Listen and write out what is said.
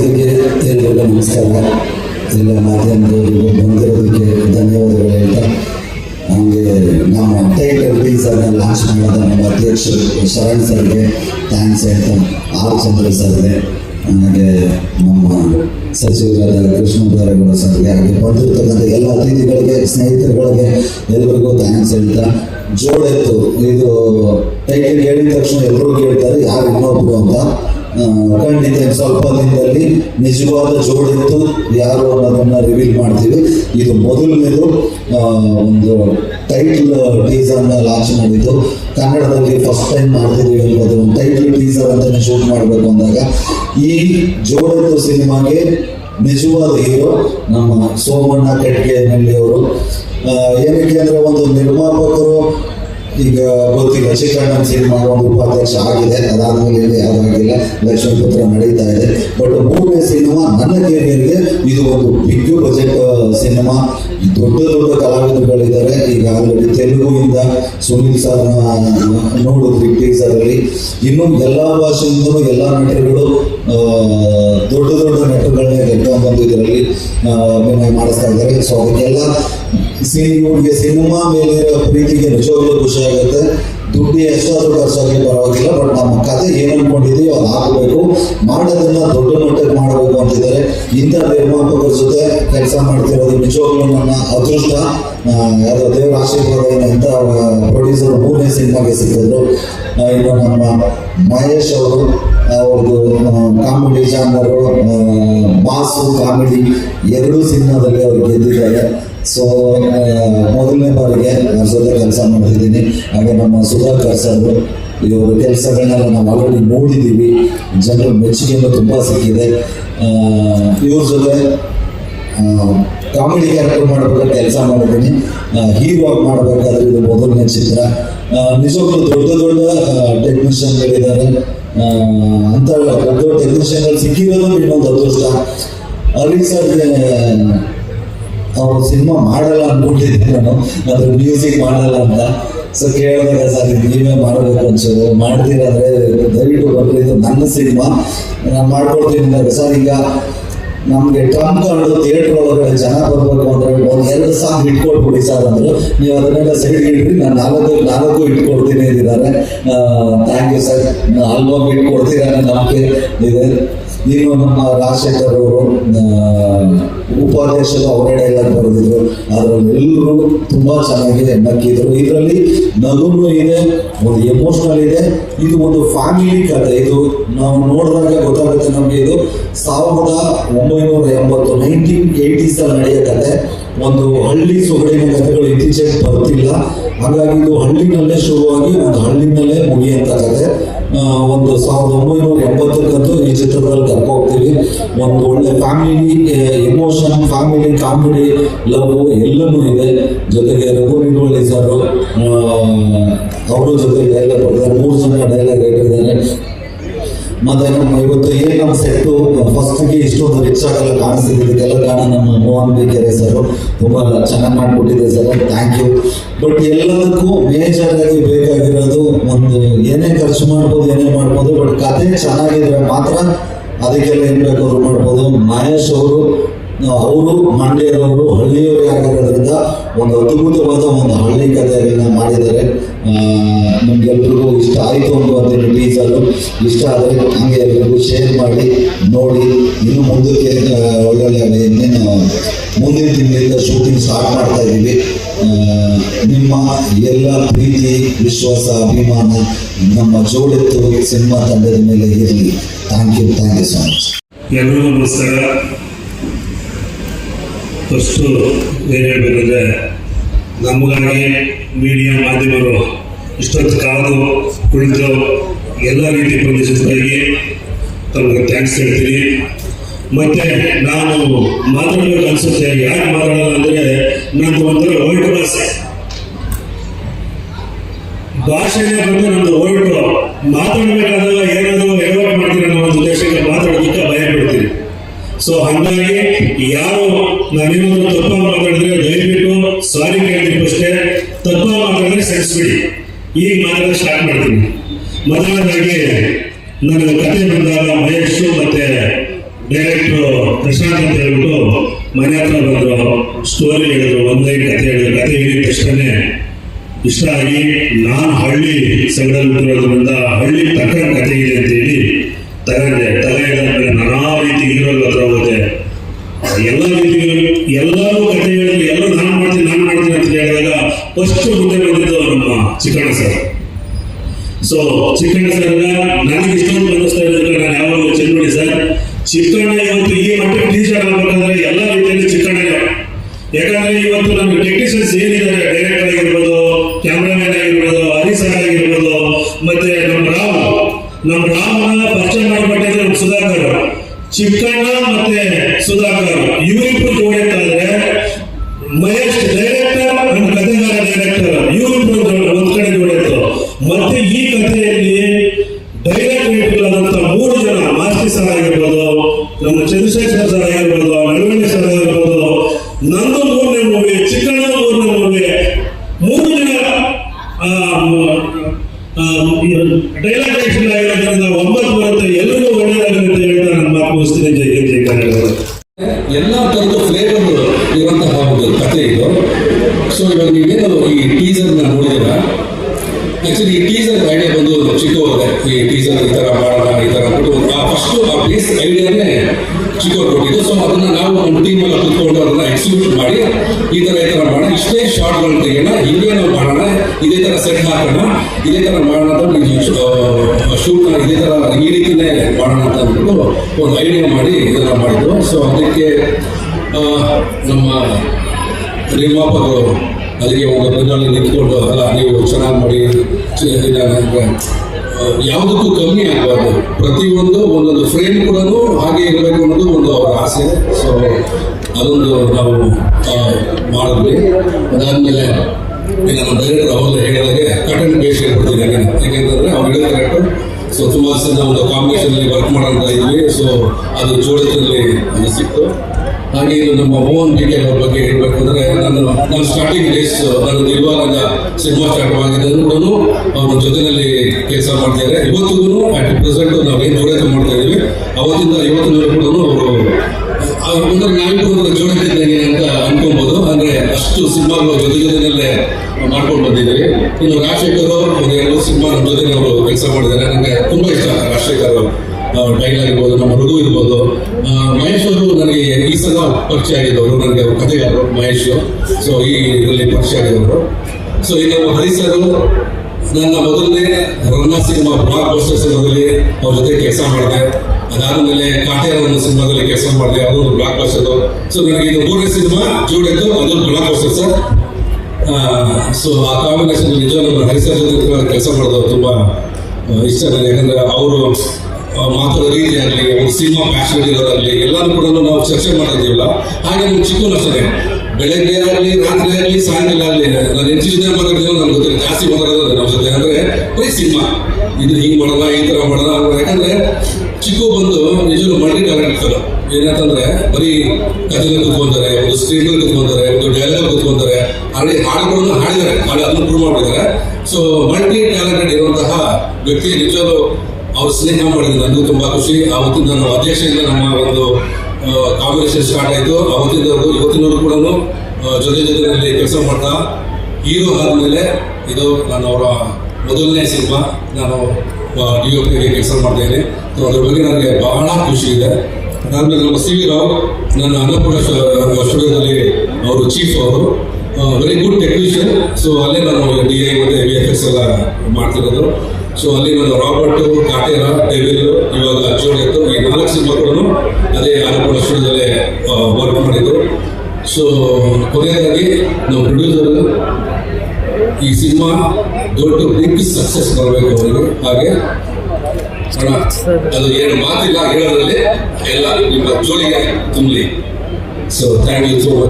ಮೊದಲಿಗೆ ಎಲ್ಲರಿಗೂ ನಮಸ್ಕಾರ ಎಲ್ಲ ಮಾಧ್ಯಮದವರಿಗೂ ಬಂದಿರೋದಕ್ಕೆ ಧನ್ಯವಾದಗಳು ಹೇಳ್ತಾ, ನಮಗೆ ನಮ್ಮ ಟೈಟಲ್ ಅನ್ನ ಲಾಂಚ್ ಮಾಡಿದ ನಮ್ಮ ಅಧ್ಯಕ್ಷರು ಶರಣ್ ಸರ್ಗೆ ಥ್ಯಾಂಕ್ಸ್ ಹೇಳ್ತಾ ಆರ್ ಚಂದ್ರ ಸರ್ಗೆ, ಹಾಗೆ ನಮ್ಮ ಸಚಿವರಾದ ಕೃಷ್ಣ ಬೈರೇಗೌಡ ಸರ್ಗೆ, ಹಾಗೆ ಬಂದಿರತಕ್ಕಂಥ ಎಲ್ಲ ಅತಿಥಿಗಳಿಗೆ, ಸ್ನೇಹಿತರುಗಳಿಗೆ ಎಲ್ಲರಿಗೂ ಥ್ಯಾಂಕ್ಸ್ ಹೇಳ್ತಾ ಜೋಡೆತ್ತು ಇದು ಟೈಟಲ್ ಹೇಳಿದ ತಕ್ಷಣ ಎಲ್ಲರೂ ಕೇಳ್ತಾರೆ, ಯಾರು ಇನ್ನೊಬ್ರು ಅಂತ. ಖಂಡಿತ ಸ್ವಲ್ಪ ದಿನದಲ್ಲಿ ನಿಜವಾದ ಜೋಡಿತ್ತು ಯಾರು ಅನ್ನೋದನ್ನ ರಿವೀಲ್ ಮಾಡ್ತೀವಿ. ಇದು ಮೊದಲನೇದು ಒಂದು ಟೈಟಲ್ ಟೀಸರ್ನ ಲಾಂಚ್ ಮಾಡಿದ್ದು. ಕನ್ನಡದಲ್ಲಿ ಫಸ್ಟ್ ಟೈಮ್ ಮಾಡ್ತಿದ್ದೀವಿ ಅನ್ನೋದು. ಒಂದು ಟೈಟಲ್ ಟೀಸರ್ ಅಂತ ಶೂಟ್ ಮಾಡಬೇಕು ಅಂದಾಗ. ಈ ಜೋಡಿತ್ತು ಸಿನಿಮಾಗೆ ನಿಜವಾದ ಹೀರೋ ನಮ್ಮ ಸೋಮಣ್ಣ ಕಟ್ಗೆ ಅವರು. ಏನಕ್ಕೆ ಅಂದರೆ ಒಂದು ನಿರ್ಮಾಪಕರು ಈಗ ಗೊತ್ತಿಲ್ಲ ಚಿಕ್ಕಣ್ಣನ ಸಿನಿಮಾ ಒಂದು ಉಪಾಧ್ಯಕ್ಷ ಆಗಿದೆ. ಅದಾದ್ಮೇಲೆ ಯಾವಾಗಿಲ್ಲ ಯಾವುದಾಗಿಲ್ಲ ಲಕ್ಷ್ಮೀಪುತ್ರ ನಡೀತಾ ಇದೆ. ಬಟ್ ಮೂರನೇ ಸಿನಿಮಾ ನನ್ನ ಕೇರಿಯರ್ಗೆ ಇದು ಒಂದು ಬಿಗ್ ಬಜೆಟ್ ಸಿನಿಮಾ. ದೊಡ್ಡ ದೊಡ್ಡ ಕಲಾವಿದರುಗಳಿದ್ದಾರೆ. ಈಗ ಆಲ್ರೆಡಿ ತೆಲುಗುವಿಂದ ಸುನೀಲ್ ಸರ್ ನೋಡಿದ್ವಿ ಟೀಸರ್ ಅಲ್ಲಿ. ಇನ್ನು ಎಲ್ಲ ಭಾಷೆಯಿಂದಲೂ ಎಲ್ಲ ನಟರುಗಳು ದೊಡ್ಡ ದೊಡ್ಡ ನಟರುಗಳನ್ನೇ ಬಂದು ಇದರಲ್ಲಿ ಅಭಿನಯ ಮಾಡಿಸ್ತಾ ಇದ್ದಾರೆ. ಸೊ ಅದಕ್ಕೆಲ್ಲ ಸಿನಿಮಾಗೆ ಸಿನಿಮಾ ಮೇಲೆ ಪ್ರೀತಿಗೆ ನಿಜವಾಗ್ಲೂ ಖುಷಿ ಆಗುತ್ತೆ. ದುಡ್ಡು ಎಷ್ಟಾದರೂ ಖರ್ಚಾಗಿ ಪರವಾಗಿಲ್ಲ, ಬಟ್ ನಮ್ಮ ಕತೆ ಏನು ಅನ್ಕೊಂಡಿದೀವಿ ಅದು ಆಗಬೇಕು ಮಾಡೋದನ್ನ ದೊಡ್ಡ ಮಟ್ಟಕ್ಕೆ ಮಾಡಬೇಕು ಅಂತಿದ್ದಾರೆ ಇಂಥ ನಿರ್ಮಾಪಕರ ಜೊತೆ ಕೆಲಸ ಮಾಡ್ತಿರೋದು ನಿಜವಾಗ್ಲೂ ನನ್ನ ಅದೃಷ್ಟ. ಯಾರೋ ದೇವರ ಆಶೀರ್ವಾದ ಅಂತ ಪ್ರೊಡ್ಯೂಸರ್ ಮೂರನೇ ಸಿನಿಮಾಗೆ ಸಿಕ್ಕಿದ್ರು. ಇನ್ನು ನಮ್ಮ ಮಹೇಶ್ ಅವರು ಅವ್ರದ್ದು ಕಾಮಿಡಿ ಜಾನರು ಮಾಸು ಕಾಮಿಡಿ ಎರಡೂ ಸಿನಿಮಾದಲ್ಲಿ ಅವರು ಗೆದ್ದಿದ್ದಾರೆ. ಸೊ ಮೊದಲನೇ ಬಾರಿಗೆ ಅವ್ರ ಜೊತೆ ಕೆಲಸ ಮಾಡ್ತಿದ್ದೀನಿ. ಹಾಗೆ ನಮ್ಮ ಸುಧಾಕರ್ ಸರ್ ಇವರು ಕೆಲಸಗಳನ್ನೆಲ್ಲ ನಾವು ಆಲ್ರೆಡಿ ನೋಡಿದ್ದೀವಿ. ಜನರ ಮೆಚ್ಚುಗೆಯನ್ನು ತುಂಬ ಸಿಕ್ಕಿದೆ. ಇವ್ರ ಜೊತೆ ಕಾಮಿಡಿ ಕ್ಯಾರೆಕ್ಟರ್ ಮಾಡಬೇಕಾದ್ರೆ ಕೆಲಸ ಮಾಡಿದ್ದೀನಿ. ಹೀರೋ ಮಾಡಬೇಕಾದ್ರೆ ಇದು ಮೊದಲನೇ ಚಿತ್ರ. ನಿಜವಾಗ್ಲೂ ದೊಡ್ಡ ದೊಡ್ಡ ಟೆಕ್ನಿಷಿಯನ್ಗಳಿದ್ದಾರೆ ಅಂತ ದೊಡ್ಡ ದೊಡ್ಡ ಟೆಕ್ನಿಷಿಯನ್ಗಳು ಸಿಕ್ಕಿರೋದು ಇನ್ನೊಂದು ಅದೃಷ್ಟ. ಅಲ್ಲಿ ಸರ್ಗೆ ಅವ್ರು ಸಿನಿಮಾ ಮಾಡಲ್ಲ ಅನ್ಕೊಂಡಿದ್ದೆ ನಾನು ಅದ್ರ ಮ್ಯೂಸಿಕ್ ಮಾಡಲ್ಲ ಅಂತ. ಸೊ ಕೇಳಿದಾಗ ಸರ್, ನೀವೇ ಮಾಡಬೇಕು ಅನ್ಸೋದು ಮಾಡ್ತೀರಾದ್ರೆ ದಯವಿಟ್ಟು ಬರ್ರಿ ಇದು ನನ್ನ ಸಿನಿಮಾ. ನಾನು ಮಾಡ್ಕೊಡ್ತೀನಿ ಸರ್, ಈಗ ನಮ್ಗೆ ಟ್ರಂಪ್ ಕಾರ್ಡು ಥಿಯೇಟರ್ ಒಳಗಡೆ ಜನ ಬರ್ಬೇಕು ಅಂದ್ರೆ ಒಂದು ಎರಡು ಸಾಂಗ್ ಇಟ್ಕೊಟ್ಬಿಡಿ ಸರ್ ಅಂದ್ರು. ನೀವು ಅದನ್ನೆಲ್ಲ ಸೈಡ್ ಇಡ್ರಿ ನಾನು ನಾಲ್ಕು ನಾಲ್ಕು ಇಟ್ಕೊಡ್ತೀನಿ ಅಂದಿದ್ದಾರೆ. Thank you sir. ಆಲ್ಬಮ್ ಇಟ್ಕೊಡ್ತೀರ ನಂಬಿಕೆ ಇದೆ. ಇನ್ನು ನಮ್ಮ ರಾಜಶೇಖರ್ ಅವರು ಉಪಾಧ್ಯಕ್ಷರು ಅವರೇ ಎಲ್ಲ ಬರೆದಿದ್ರು. ಅದರಲ್ಲಿ ಎಲ್ಲರೂ ತುಂಬಾ ಚೆನ್ನಾಗಿ ನಕ್ಕಿದ್ರು ಇದರಲ್ಲಿ ನಗುನು ಇದೆ, ಒಂದು ಎಮೋಷನಲ್ ಇದೆ. ಇದು ಒಂದು ಫ್ಯಾಮಿಲಿ ಕಥೆ ಇದು ನಾವು ನೋಡಿದಾಗ ಗೊತ್ತಾಗುತ್ತೆ ನಮಗೆ ಇದು. ಸಾವಿರದ ಒಂಬೈನೂರ ಎಂಬತ್ತು ನೈನ್ಟೀನ್ ಏಯ್ಟೀಸ್ ಅಲ್ಲಿ ನಡೆಯೋ ಕತೆ. ಒಂದು ಹಳ್ಳಿ ಸೊಗಡಿನ ಕಥೆಗಳು ಇತ್ತೀಚೆಗೆ ಬರ್ತಿಲ್ಲ. ಹಾಗಾಗಿ ಇದು ಹಳ್ಳಿನಲ್ಲೇ ಶುರುವಾಗಿ, ಒಂದು ಹಳ್ಳಿನಲ್ಲೇ ಮುಗಿಯಂತ ಕತೆ. ಒಂದು ಸಾವಿರದ ಒಂಬೈನೂರ ಎಂಬತ್ತಕ್ಕಂತೂ ಈ ಚಿತ್ರದಲ್ಲಿ ಕರ್ಕೊ ಹೋಗ್ತೀವಿ. ಒಂದು ಒಳ್ಳೆ family emotion family comedy love ಎಲ್ಲನೂ ಇದೆ. ಜೊತೆಗೆ ರಘು ನಿಡುವಳ್ಳಿ ಸರ್ ಅವರು ಜೊತೆ ಡೈಲಾಗ್ ಮೂರು ಜನ ಡೈಲಾಗ್ ಹೇಳಿದ್ದಾರೆ ಮತ್ತೆ ನಮ್ಮ ಇವತ್ತು ಏನ್ ನಮ್ಮ ಸೆಟ್ಟು ಫಸ್ಟ್ಗೆ ಇಷ್ಟೊಂದು ರಿಚ್ ಆಗಲ್ಲ ಕಾಣಿಸ್ತಿದ್ದಕ್ಕೆಲ್ಲ ಕಾರಣ ನಮ್ಮ ಮೋಹನ್ ಬಿ ಕೆರೆ ಸರ್ ತುಂಬಾ ಚೆನ್ನಾಗಿ ಮಾಡ್ಕೊಟ್ಟಿದೆ ಸರ್ ಥ್ಯಾಂಕ್ ಯು ಬಟ್ ಎಲ್ಲದಕ್ಕೂ ಆಗಿ ಬೇಕಾಗಿರೋದು ಒಂದು ಏನೇ ಖರ್ಚು ಮಾಡ್ಬೋದು, ಏನೇ ಮಾಡ್ಬೋದು ಬಟ್ ಕತೆ ಚೆನ್ನಾಗಿದ್ರೆ ಮಾತ್ರ. ಅದಕ್ಕೆಲ್ಲ ಏನ್ ಬೇಕಾದ್ರು ಮಾಡ್ಬೋದು. ಮಹೇಶ್ ಅವರು ಅವರು ಮಂಡ್ಯದವರು ಹಳ್ಳಿಯವರು ಆಗಿರೋದ್ರಿಂದ ಒಂದು ಅದ್ಭುತವಾದ ಒಂದು ಹಳ್ಳಿ ಕಥೆಗಳನ್ನ ಮಾಡಿದ್ದಾರೆ. ನಿಮ್ಗೆಲ್ರಿಗೂ ಇಷ್ಟ ಆಯಿತು ಅನ್ನುವಂಥ ಅದು. ಇಷ್ಟ ಆದರೆ ಹಂಗೆ ಎಲ್ರಿಗೂ ಶೇರ್ ಮಾಡಿ, ನೋಡಿ. ಇನ್ನು ಮುಂದಕ್ಕೆ ಒಳ್ಳೊಳ್ಳೆ ಇನ್ನೇನು ಮುಂದಿನ ತಿಂಗಳಿಂದ ಶೂಟಿಂಗ್ ಸ್ಟಾರ್ಟ್ ಮಾಡ್ತಾ ಇದ್ದೀವಿ. ನಿಮ್ಮ ಎಲ್ಲ ಪ್ರೀತಿ, ವಿಶ್ವಾಸ, ಅಭಿಮಾನ ನಮ್ಮ ಜೋಡೆತ್ತು ಸಿನಿಮಾ ತಂಡದ ಮೇಲೆ ಇರಲಿ. Thank you thank you so much ಎಲ್ಲರಿಗೂ ನಮಸ್ಕಾರ. ಫಸ್ಟು ಏನು ಹೇಳಬೇಕಂದ್ರೆ ನಮಗಾಗಿ ಮೀಡಿಯಾ ಮಾಧ್ಯಮರು ಇಷ್ಟೊಂದು ಕಾದು ಕುಳಿತು ಎಲ್ಲ ರೀತಿ ಪ್ರದೇಶಕ್ಕಾಗಿ ತಮಗೆ ಥ್ಯಾಂಕ್ಸ್ ಹೇಳ್ತೀನಿ. ಮತ್ತೆ ನಾನು ಮಾತಾಡಬೇಕು ಅನ್ಸುತ್ತೆ. ಯಾಕೆ ಮಾತಾಡೋಲ್ಲ ಅಂದರೆ ನಂದು ಒಂಥರ ವರ್ಲ್ಡ್ ಕ್ಲಾಸ್ ಭಾಷೆನೇ ಬಂದು ನಮ್ದು ವರ್ಲ್ಡ್ ಮಾತಾಡಬೇಕಾದಾಗ ಏನಾದರೂ ಸೊ ಹಾಗಾಗಿ ಯಾರು ನಾನೇನಾದ್ರು ತಪ್ಪ ಮಾತಾಡಿದ್ರೆ ದಯವಿಟ್ಟು ಸಾರಿ ಕೇಳ್ತೀನಿ ಅಷ್ಟೇ ತಪ್ಪ ಮಾತಾಡಿದ್ರೆ ಸರಿಸ್ಬಿಡಿ. ಈಗ ಮಾತಾಡೋದು ಸ್ಟಾರ್ಟ್ ಮಾಡ್ತೀನಿ. ಮೊದಲನೇದಾಗಿ ನನ್ನ ಕತೆ ಬಂದಾಗ ಮಹೇಶ್ ಮತ್ತೆ ಡೈರೆಕ್ಟ್ರು ಪ್ರಶಾಂತ್ ಅಂತ ಹೇಳ್ಬಿಟ್ಟು ಮನೆ ಹತ್ರ ಬಂದರು. ಸ್ಟೋರಿ ಹೇಳಿದ್ರು, ಒಂದೇ ಕತೆ ಹೇಳಿದ್ರು. ಕತೆ ಹೇಳಿದ ತಕ್ಷಣ ಇಷ್ಟ ಆಗಿ ನಾನು ಹಳ್ಳಿ ಹುಟ್ಟಿರೋದ್ರಿಂದ ಹಳ್ಳಿ ತಕ್ಕ ಕತೆ ಇದೆ ಅಂತ ಹೇಳಿ ತಗೊಂಡೆ. ತಲೆ ನಾನಾ ರೀತಿ ಹೀರೋಗಳ ನಮ್ಮ Chikkanna sir. So Chikkanna sir ನನಗೆ ಇಷ್ಟೊಂದು ಬಂದಿಸ್ತಾ ಇದ್ದಕ್ಕೆ ನಾನು ಯಾವಾಗ ಚೆಕ್ ಮಾಡಿ ಸರ್. ಚಿಕ್ಕಣ್ಣ ಇವತ್ತು ಈ ಮಟ್ಟಕ್ಕೆ ಟೀಚರ್ ಆಗ್ಬೇಕಂದ್ರೆ ಎಲ್ಲ ರೀತಿಯಲ್ಲಿ ಚಿಕ್ಕಣ್ಣನೇ. ಯಾಕಂದ್ರೆ ಇವತ್ತು ನಮ್ಮ ಟೆಕ್ನಿಷಿಯನ್ಸ್ ಏನಿದ್ದಾರೆ? ಡೈರೆಕ್ಟರ್ ಆಗಿರ್ಬೋದು ಕ್ಯಾಮ್ರಾಮನ್ ಆಗಿರ್ಬೋದು, ಹರಿ ಸರ್ ಆಗಿರ್ಬೋದು, ಮತ್ತೆ ನಮ್ಮ ರಾಮ್. ನಮ್ಮ ರಾಮನ ಪರಿಚಯ ಮಾಡಿಬಿಟ್ಟಿದ್ರೆ ನಮ್ಮ ಸುಧಾಕರ್. ಚಿಕ್ಕಣ್ಣ ಮತ್ತೆ ಸುಧಾಕರ್. ಇವರಿಬ್ರು ಜೋಡಿಯಾದ್ರೆ ಮಹೇಶ್ ಡೈರೆಕ್ಟರ್ ಅಂಡ್ ಕಥೆಗಾರ ಡೈರೆಕ್ಟರ್ ಇವರು ಒಂದ್ ಕಡೆ ಜೋಡಿತ್ತು ಮತ್ತೆ ಈ ಕಥೆಯಲ್ಲಿ ಡೈರೆಕ್ಟ್ ಮೂರು ಜನ ಮಾಸ್ತಿ ಸರ್ ಆಗಿರ್ಬೋದು, ನಮ್ಮ ಚಂದ್ರಶೇಖರ್ ಸರ್ ಆಗಿರ್ಬೋದು ನಳವಳ್ಳಿ ಸರ್ ಆಗಿರ್ಬೋದು ನಂದು ಮೂರನೇ ಮೂವಿ ಚಿಕ್ಕಣ್ಣ ಮೂರನೇ ಮೂವಿ ಮೂರು ಜನ ಡೈಲಾಗ್ ಆಗಿರೋದ್ರಿಂದ ಒಂಬತ್ತು ಬರುತ್ತೆ ಎಲ್ಲರಿಗೂ ಒಳ್ಳೆಯದಾಗಲಿ ಅಂತ ಹೇಳ್ತಾ ನನ್ನ ಮಾತು ಮುಗಿಸ್ತೀನಿ ಜೈ ಹಿಂದ್, ಜೈ ಕನ್ನಡ ಎಲ್ಲ ತರದ ಫ್ಲೇವರ್ ಇರುವಂತಹ ಒಂದು ಕಥೆ ಇದು. ಸೊ ಇವಾಗ ನೀವೇನು ಈ ಟೀಸರ್ನ ನೋಡಿದಿರ ಆಕ್ಚುಲಿ ಈ ಟೀಸರ್ ಐಡಿಯಾ ಬಂದು ಚಿಕ್ಕವ್ರೆ ಈ ಟೀಸರ್ ಈ ತರ ಮಾಡೋಣ, ಈ ತರ ಅಂದ್ಬಿಟ್ಟು ಆ ಫಸ್ಟ್ ಆ ಬೇಸ್ ಐಡಿಯಾನೇ ಚಿಕ್ಕವ್ರು ಕೊಟ್ಟಿದ್ದು. ಸೊ ಅದನ್ನ ನಾವು ಟೀಮ್ ಎಲ್ಲ ಕುತ್ಕೊಂಡು ಅದನ್ನ ಎಕ್ಸಿಕ್ಯೂಟ್ ಮಾಡಿ, ಈ ತರ ಈ ತರ ಮಾಡೋಣ. ಇಷ್ಟೇ ಶಾರ್ಟ್ಗಳು ತೆಗೆಯೋಣ. ಹಿಂಗೆ ನಾವು ಇದೇ ತರ ಸೆಟ್ ಹಾಕೋಣ ಇದೇ ತರ ಮಾಡೋಣ ಶೂಟ್ ಇದೇ ತರ, ಈ ರೀತಿನೇ ಮಾಡೋಣ ಅಂತ ಅಂದ್ಬಿಟ್ಟು ಒಂದು ಐಡಿಯಾ ಮಾಡಿ ಇದನ್ನ ಮಾಡಿದ್ರು ಸೊ ಅದಕ್ಕೆ ನಮ್ಮ ನಿರ್ಮಾಪಕರು ಅಲ್ಲಿಗೆ ಒಂದು ಬೆನ್ನಲ್ಲಿ ನಿಂತ್ಕೊಂಡು, ಅಲ್ಲ, ನೀವು ಚೆನ್ನಾಗಿ ಮಾಡಿ ಯಾವುದಕ್ಕೂ ಕಮ್ಮಿ ಆಗಬಾರ್ದು. ಪ್ರತಿಯೊಂದು ಒಂದೊಂದು ಫ್ರೇಮ್ ಕೂಡ ಹಾಗೆ ಇರಬೇಕು ಅನ್ನೋದು ಒಂದು ಅವರ ಆಸೆ. ಸೊ ಅದೊಂದು ನಾವು ಮಾಡಿದ್ವಿ. ಅದಾದ್ಮೇಲೆ ನಮ್ಮ ಡೈರೆಕ್ಟರ್ ಅವಾಗ ಹೇಳಿದಾಗೆ ಕಟ್ ಅಂಡ್ ಪೇಸ್ಟ್ ಹಾಗೆ. ಯಾಕೆಂತಂದ್ರೆ ಅವ್ರು ಹೇಳಿದ ಕರೆಕ್ಟ್ ಸೊ ತುಂಬಾ ದಿವಸ ಒಂದು ಕಾಂಬಿನೇಷನಲ್ಲಿ ವರ್ಕ್ ಮಾಡೋಂತ ಇದ್ವಿ. ಸೊ ಅದು ಜೋಡಿತಲ್ಲಿ ಅದು ಸಿಕ್ತು. ಹಾಗೆ ಇದು ನಮ್ಮ ಮೋಹನ್ ಕೆ ಅವ್ರ ಬಗ್ಗೆ ಹೇಳ್ಬೇಕು ಅಂದ್ರೆ ನಾನು ನಾನು ಸ್ಟಾರ್ಟಿಂಗ್ ಡೇಸ್ ನಾನು ನಿರ್ವಾಹಕ ಸಿನಿಮಾ ಸ್ಟಾರ್ಟ್ ಆಗಿದ್ದರೂ ಕೂಡ ಅವ್ರ ಜೊತೆಯಲ್ಲಿ ಕೆಲಸ ಮಾಡ್ತಿದ್ದಾರೆ. ಇವತ್ತಿಗೂ ಅಟ್ ಪ್ರೆಸೆಂಟ್ ನಾವು ಏನು ಜೋಡಣೆ ಮಾಡ್ತಾ ಇದ್ದೀವಿ ಅವತ್ತಿಂದ ಇವತ್ತಿನವರೆಗೂ ಕೂಡ ಅವರು ಅಂದ್ರೆ ನಾವಿಬ್ಬರು ಜೋಡಣೆ ಅಷ್ಟು ಸಿನಿಮಾಗಳು ಜೊತೆ ಜೊತೆಗಲ್ಲೇ ಮಾಡ್ಕೊಂಡು ಬಂದಿದ್ದೀವಿ ಇನ್ನು ರಾಜಶೇಖರ್ ಅವರು ಎರಡು ಸಿನಿಮಾ ನಮ್ಮ ಜೊತೆ ಅವರು ಕೆಲಸ ಮಾಡಿದ್ದಾರೆ. ನನಗೆ ತುಂಬ ಇಷ್ಟ ರಾಜಶೇಖರ್ ಟೈಲರ್ ಇರ್ಬೋದು, ನಮ್ಮ ಹುಡುಗು ಇರ್ಬೋದು. ಮಹೇಶ್ ಅವರು ನನಗೆ ಈ ಸಲ ಪರಿಚಯ ಆಗಿದ್ದವರು, ನನಗೆ ಕಥೆಗಾರರು ಮಹೇಶ್ ಸೊ ಈ ಇದರಲ್ಲಿ ಪರಿಚಯ ಆಗಿದ್ದವರು. ಸೊ ಇನ್ನು ನಮ್ಮ ಹರಿಸರು ನನ್ನ ಮೊದಲನೇ ರನ್ನ ಸಿನಿಮಾ ಬ್ಲಾಕ್ ಬಸ್ಟರ್ ಸಿನಿಮಾದಲ್ಲಿ ಅವ್ರ ಜೊತೆ ಕೆಲಸ ಮಾಡಿದೆ. ಅದಾದ್ಮೇಲೆ ಮೇಲೆ ಒಂದು ಸಿನಿಮಾದಲ್ಲಿ ಕೆಲಸ ಮಾಡಿದೆ ಒಂದು ಬ್ಲಾಕ್ ಬಸ್ಟರ್ ಸೊ ನನಗೆ ಇದು ಮೂರನೇ ಸಿನಿಮಾ, ಜೋಡೆದ್ದು ಅದೊಂದು ಬ್ಲಾಕ್ ಬಸ್ಟರ್ ಸರ್. ಸೊ ಆ ಕಾಂಬಿನೇಷನ್ ನಿಜ ನಮ್ಮ ಹರಿಸರ್ ಜೊತೆ ಕೆಲಸ ಮಾಡೋದು ತುಂಬಾ ಇಷ್ಟ ನನಗೆ. ಯಾಕಂದ್ರೆ ಅವರು ಮಾತಾಡೋ ರೀತಿ ಆಗಲಿ, ಅವ್ರ ಸಿನಿಮಾ ಪ್ಯಾಷನ್ ಇರೋದಾಗಲಿ ಎಲ್ಲರೂ ಕೂಡ ನಾವು ಚರ್ಚೆ ಮಾಡಿದ್ದೀವಲ್ಲ ಹಾಗೆ ನಮ್ಮ ಚಿಕ್ಕನ ಅಷ್ಟೇ ಬೆಳಗ್ಗೆ ಆಗಲಿ, ರಾತ್ರಿ ಆಗಲಿ, ಸಾಯಂಕಾಲ ಆಗಲಿ, ನಾನು ಹೆಚ್ಚು ಜನ ಮಾತಾಡಿದ್ರೆ ನನಗೆ ಗೊತ್ತಿಲ್ಲ. ಜಾಸ್ತಿ ಮಾತಾಡೋದು ನಮ್ಮ ಜೊತೆ. ಅಂದ್ರೆ, ಬರೀ ಸಿನಿಮಾ. ಇದು ಹಿಂಗೆ ಮಾಡೋಣ ಈ ತರ ಮಾಡೋಣ. ಯಾಕಂದ್ರೆ ಚಿಕ್ಕು ಬಂದು ನಿಜವಾಗ್ಲೂ ಮಲ್ಟಿ ಟ್ಯಾಲೆಂಟ್ ಇರ್ತಾರೆ. ಏನಂತಂದ್ರೆ ಬರೀ ಕಥೆನ ಕೂತ್ಕೊಂತಾರೆ, ಒಂದು ಸ್ಕ್ರೀನ್ ಕೂತ್ಕೊಂತಾರೆ, ಒಂದು ಡೈಲಾಗ್ ಕೂತ್ಕೊಂತಾರೆ. ಹಾಡಿ, ಹಾಡುಗಳನ್ನು ಹಾಡಿದ್ದಾರೆ. ಹಾಡು ಅದನ್ನು ಪ್ರೂವ್ ಮಾಡಿದ್ದಾರೆ ಸೊ ಮಲ್ಟಿ ಟ್ಯಾಲೆಂಟೆಡ್ ಇರುವಂತಹ ವ್ಯಕ್ತಿ ನಿಜವಾಗ್ಲೂ ಅವ್ರು ಸ್ನೇಹ ಮಾಡಿದ್ರು ನನಗೂ ತುಂಬಾ ಖುಷಿ. ಆವತ್ತಿಂದ ನಾನು ಅಧ್ಯಕ್ಷರಿಂದ ನಮ್ಮ ಒಂದು ಕಾಂಬಿನೇಷನ್ ಸ್ಟಾರ್ಟ್ ಆಯಿತು. ಅವತ್ತಿಂದ ಇವತ್ತಿನವರು ಕೂಡ ಜೊತೆ ಜೊತೆಯಲ್ಲಿ ಕೆಲಸ ಮಾಡ್ತಾ ಹೀರೋ ಆದಮೇಲೆ ಇದು ನಾನು ಅವರ ಮೊದಲನೇ ಸಿನಿಮಾ. ನಾನು ಡಿ ಒ ಪಿಗೆ ಕೆಲಸ ಮಾಡ್ತೇನೆ ಸೊ ಅದ್ರ ಬಗ್ಗೆ ನನಗೆ ಬಹಳ ಖುಷಿ ಇದೆ. ನಾನು ನಮ್ಮ ಸಿ ವಿ ರಾವ್, ನನ್ನ ಅನ್ನಪೂರ್ಣ ಸ್ಟುಡಿಯೋದಲ್ಲಿ ಅವರು ಚೀಫ್ ಅವರು. ವೆರಿ ಗುಡ್ ಟೆಕ್ನಿಷಿಯನ್ ಸೊ ಅಲ್ಲೇ ನಾನು ಡಿ ಐ ಮತ್ತು ವಿ ಎಫ್ ಎಸ್ ಎಲ್ಲ ಮಾಡ್ತಿರೋದು. ಸೊ ಅಲ್ಲಿ ನಾನು ರಾಬರ್ಟು ಕಾಟೇರ ಡೆವಿಲ್ ಇವಾಗ ಇತ್ತು. ಈ ನಾಲ್ಕು ಸಿನಿಮಾಗಳನ್ನು ಅದೇ ಅನ್ನಪೂರ್ಣ ಸ್ಟುಡಿಯೋದಲ್ಲೇ ವರ್ಕ್ ಮಾಡಿದ್ದು. ಸೊ ಕೊನೆಯದಾಗಿ ನಾವು ಪ್ರೊಡ್ಯೂಸರ್ ಈ ಸಿನಿಮಾ ದೊಡ್ಡ ಬಿಗ್ ಸಕ್ಸಸ್ ಬರಬೇಕು ಅವರಿಗೆ. ಹಾಗೆ? ಅದು ಏನು ಮಾತಿಲ್ಲ, ಹೇಳೋದ್ರಲ್ಲಿ ಎಲ್ಲ ನಿಮ್ಮ ಜೋಳಿಗೆ ತುಂಬಲಿ. So thank you so